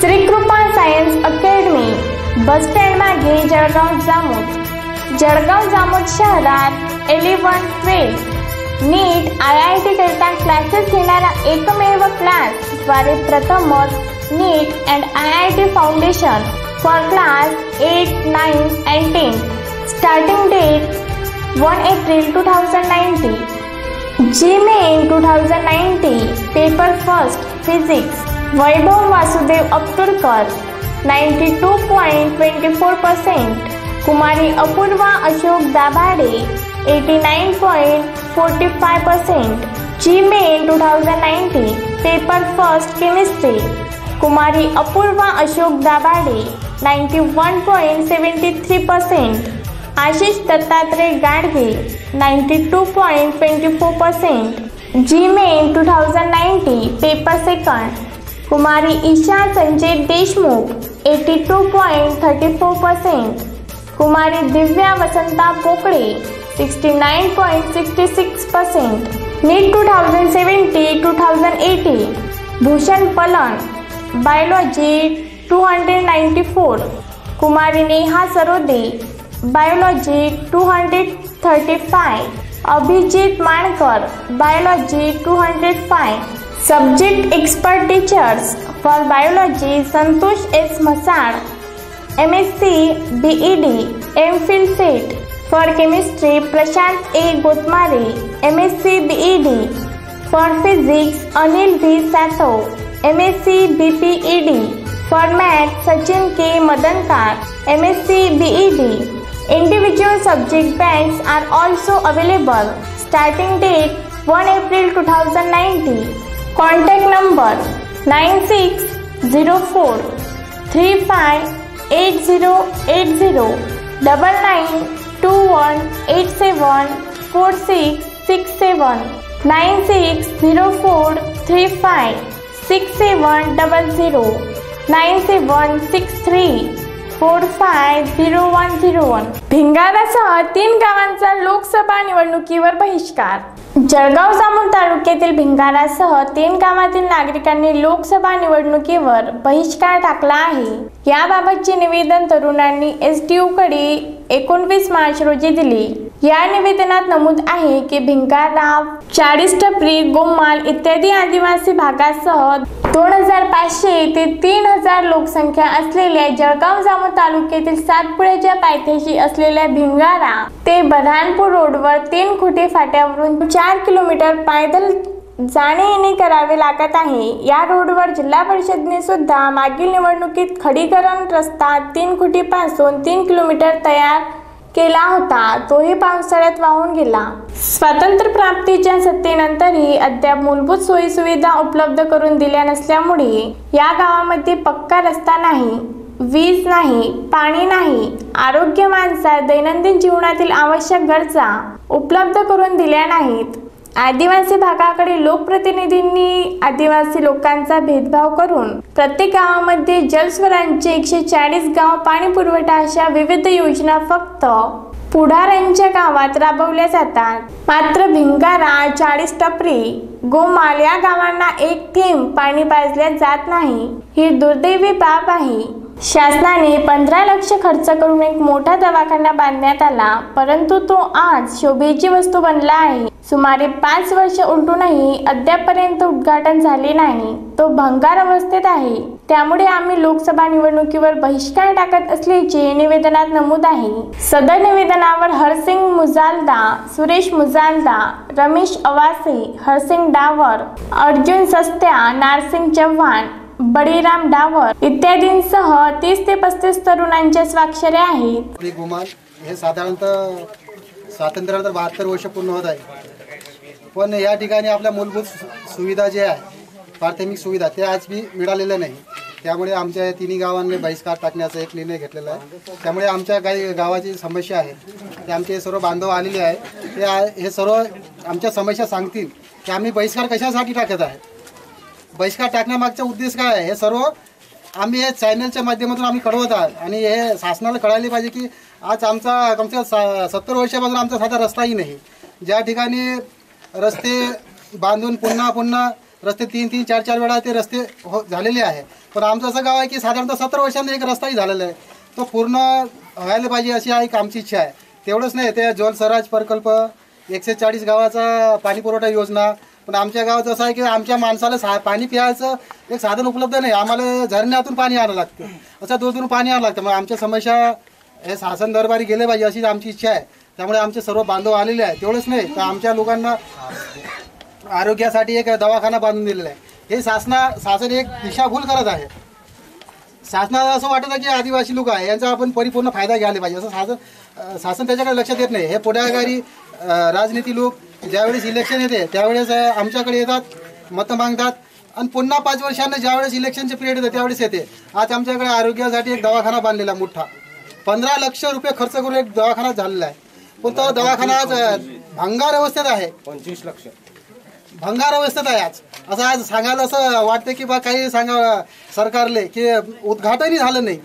Shrikrupa science academy bus stand मागे जळगाव जामोद. जळगाव जामोद शहरात eleven twelve NEET I I T करिता classes घेणारा एकमेव क्लासद्वारे प्रथमच NEET and I I T foundation for class eight nine and ten starting date one April two thousand ninety JEE Main two thousand ninety paper first physics Vaibhav Vasudev Apturkar ninety two point twenty four percent Kumari Apurva Ashok Dabhade eighty nine point forty five percent JEE Main two thousand ninety paper first chemistry Kumari Apurva Ashok Dabhade ninety one point seventy three percent Ashish Dattatray Gadge ninety two point twenty four percent JEE Main two thousand ninety paper second Kumari Isha Sanjay Deshmukh 82.34 percent Kumari Divya Vasanta Pokade 69.66 percent NEET 2070-2080 Bhushan Palan biology 294 Kumari Neha Sarode biology 235 Abhijeet Mankar biology 205 Subject expert teachers for biology Santosh S. Masad, MSc, BEd, MPhil set. For chemistry Prashant A. Gotmari, MSc, BEd. For physics Anil V. Sato, MSc, BPEd. For math Sachin K. Madankar, MSc, BEd. Individual subject banks are also available. Starting date 1 April 2019. Contact number nine six zero four three five eight zero eight zero double nine two one eight seven four six six seven nine six zero four three five six seven double zero nine seven six three four five zero one zero one भिंगारासह तीन गावांचा लोकसभा निवडणुकीवर बहिष्कार जळगाव जामून तालुक्यातील भिंगारासह तीन गावातील नागरिकांनी लोकसभा निवडणुकीवर बहिष्कार टाकला आहे याबाबतचे निवेदन तरुणांनी एस डी कडे एकोणवीस मार्च रोजी दिली या निवेदनात नमूद आहे की भिंगाराव चाळीस टपरी गोमाल इत्यादी आदिवासी भागासह दोन हजार पाचशे ते तीन हजार लोकसंख्या असलेल्या जळगाव जामोद तालुक्यातील सातपुड्याच्या पायथ्याशी असलेल्या भिंगारा ते बऱ्हाणपूर रोडवर तीन खुटे फाट्यावरून चार किलोमीटर पायदल जाणे येणे करावे लागत आहे. या रोडवर जिल्हा परिषदने सुद्धा मागील निवडणुकीत खडीकरण रस्ता तीन खुटीपासून तीन किलोमीटर तयार केला होता तोही पावसाळ्यात वाहून गेला. स्वातंत्र्य प्राप्तीच्या सत्तेनंतरही अद्याप मूलभूत सोयी सुविधा उपलब्ध करून दिल्या नसल्यामुळे या गावामध्ये पक्का रस्ता नाही वीज नाही पाणी नाही आरोग्य माणसा दैनंदिन जीवनातील आवश्यक गरजा उपलब्ध करून दिल्या नाहीत. आदिवासी भागाकडे लोकप्रतिनिधींनी आदिवासी लोकांचा भेदभाव करून प्रत्येक गावामध्ये जलस्वरांचे एकशे चाळीस गाव पाणी पुरवठा अशा विविध योजना फक्त पुढाऱ्यांच्या गावात राबवल्या जातात. मात्र भिंगारा चाळीस टपरी गोमाल या गावांना एक थेंब पाणी पाजल्या जात नाही. ही दुर्दैवी बाब आहे. शासनाने पंधरा लक्ष खर्च करून एक मोठा दवाखाना बांधण्यात आला परंतु तो आज शोभेची वस्तू बनला आहे. सुमारे पाच वर्ष उलटूनही अद्यापपर्यंत उद्घाटन झाले नाही. तो भंगार अवस्थेत आहे. त्यामुळे आम्ही लोकसभा निवडणुकीवर बहिष्कार टाकत असल्याचे निवेदनात नमूद आहे. सदर निवेदनावर हरसिंग मुजालदा सुरेश मुजालदा रमेश अवासे हरसिंग डावर अर्जुन सस्त्या नारसिंग चव्हाण बळीराम डावर इत्यादींसह तीस ते पस्तीस तरुणांच्या स्वाक्षऱ्या आहेत. गुमान हे साधारणतः स्वातंत्र्यानंतर बहात्तर वर्ष पूर्ण होत आहे. पण या ठिकाणी आपल्या मूलभूत सुविधा जे आहे प्राथमिक सुविधा ते आज मी मिळालेल्या नाही. त्यामुळे आमच्या तिन्ही गावांनी बहिष्कार टाकण्याचा एक निर्णय घेतलेला आहे. त्यामुळे आमच्या काही गावाची समस्या आहे. ते आमचे सर्व बांधव आलेले आहे ते हे सर्व आमच्या समस्या सांगतील की आम्ही बहिष्कार कशासाठी टाकत आहे? बहिष्कार टाकण्यामागचा उद्देश काय आहे? हे सर्व आम्ही हे चॅनलच्या माध्यमातून आम्ही कळवत आहात. आणि हे शासनाला कळायला पाहिजे की आज आमचा कमसे कम सा सत्तर वर्षापासून आमचा साधा रस्ताही नाही. ज्या ठिकाणी रस्ते बांधून पुन्हा पुन्हा रस्ते तीन तीन चार चार वेळा ते रस्ते हो झालेले आहे. पण आमचं असं गाव आहे की साधारणतः सत्तर वर्षांनी एक रस्ताही झालेला आहे. तो पूर्ण व्हायला पाहिजे अशी एक आमची इच्छा आहे. तेवढंच नाही ते जल स्वराज प्रकल्प एकशे चाळीस गावाचा पाणीपुरवठा योजना पण आमच्या गावात असं आहे की आमच्या माणसाला सा पाणी प्यायचं एक साधन उपलब्ध नाही. आम्हाला झरण्यातून पाणी आणावं लागतं. असं दूर दूर पाणी आणावं लागतं. मग आमच्या समस्या हे शासन दरबारी गेले पाहिजे अशी आमची इच्छा आहे. त्यामुळे आमचे सर्व बांधव आलेले आहे तेवढंच नाही तर आमच्या लोकांना आरोग्यासाठी एक दवाखाना बांधून दिलेला आहे. हे शासना शासन एक दिशाभूल करत आहे. शासनाला असं वाटत आहे की आदिवासी लोक आहे. यांचा आपण परिपूर्ण फायदा घ्यायला पाहिजे. असं शासन शासन त्याच्याकडे लक्ष देत नाही. हे पुढाकारी राजनीती लोक ज्यावेळेस इलेक्शन येते त्यावेळेस आमच्याकडे येतात मतं मागतात. आणि पुन्हा पाच वर्षांना ज्यावेळेस इलेक्शनचे पिरियड येते त्यावेळेस येते. आज आमच्याकडे आरोग्यासाठी एक दवाखाना बांधलेला मोठा. पंधरा लक्ष रुपये खर्च करून एक दवाखाना झालेला आहे. पण तो दवाखाना आज भंगार अवस्थेत आहे. पंचवीस लक्ष. भंगार अवस्थेत आहे आज. असं आज सांगायला असं वाटतं की बा काही सांगा सरकारले की उद्घाटनही झालं नाही.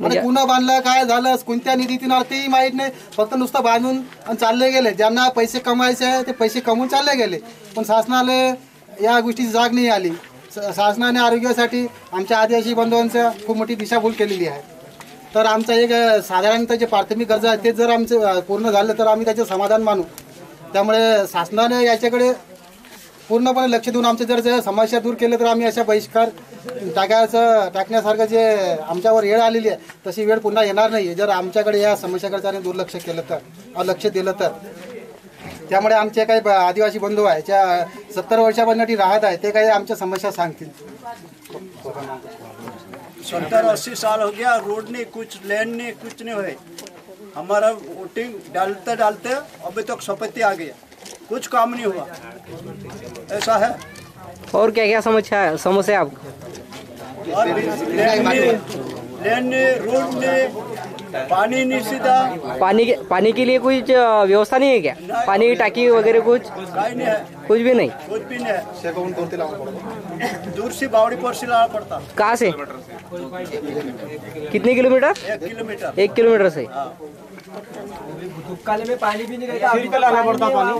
म्हणजे कुणा बांधलं काय झालं कोणत्या निधीतून आलं तेही माहीत नाही. फक्त नुसतं बांधून आणि चालले गेले. ज्यांना पैसे कमवायचे आहे ते पैसे कमवून चालले गेले. पण शासनाला या गोष्टीची जाग नाही आली. शासनाने आरोग्यासाठी आमच्या आदिवासी बंधूंच्या खूप मोठी दिशाभूल केलेली आहे. तर आमचं एक साधारणतः जे प्राथमिक गरजा आहेत ते जर आमचे पूर्ण झालं तर आम्ही त्याचे समाधान मानू. त्यामुळे शासनाने याच्याकडे पूर्णपणे लक्ष देऊन आमच्या जर समस्या दूर केल्या तर आम्ही अशा बहिष्कार टाकायचं टाकण्यासारखं जे आमच्यावर वेळ आलेली आहे तशी वेळ पुन्हा येणार नाही. जर आमच्याकडे या समस्याकडे त्याने दुर्लक्ष केलं तर लक्ष दिलं तर. त्यामुळे आमचे काही आदिवासी बंधू आहे ज्या सत्तर वर्षापर्यंत राहत आहे ते काही आमच्या समस्या सांगतील. सत्तर अस्सी साल हो गया रोड नहीं कुछ लेन नहीं कुछ नहीं हुए हमारा वोटिंग डालते डालते अभी तक सपत्ती आ गया कुछ काम नहीं हुआ। ऐसा है? और क्या क्या समस्या है समस्या आपको? रोड नहीं पानी नहीं सीधा पानी के पानी के लिए कुछ व्यवस्था नहीं है क्या? पानी की टाकी वगैरह कुछ? नहीं है कुछ भी नहीं? कुछ भी नहीं है दूर से बावड़ी पर से लाना पड़ता कहाँ से? कितने किलोमीटर? एक किलोमीटर एक किलोमीटर से। लाना पड़ता पानी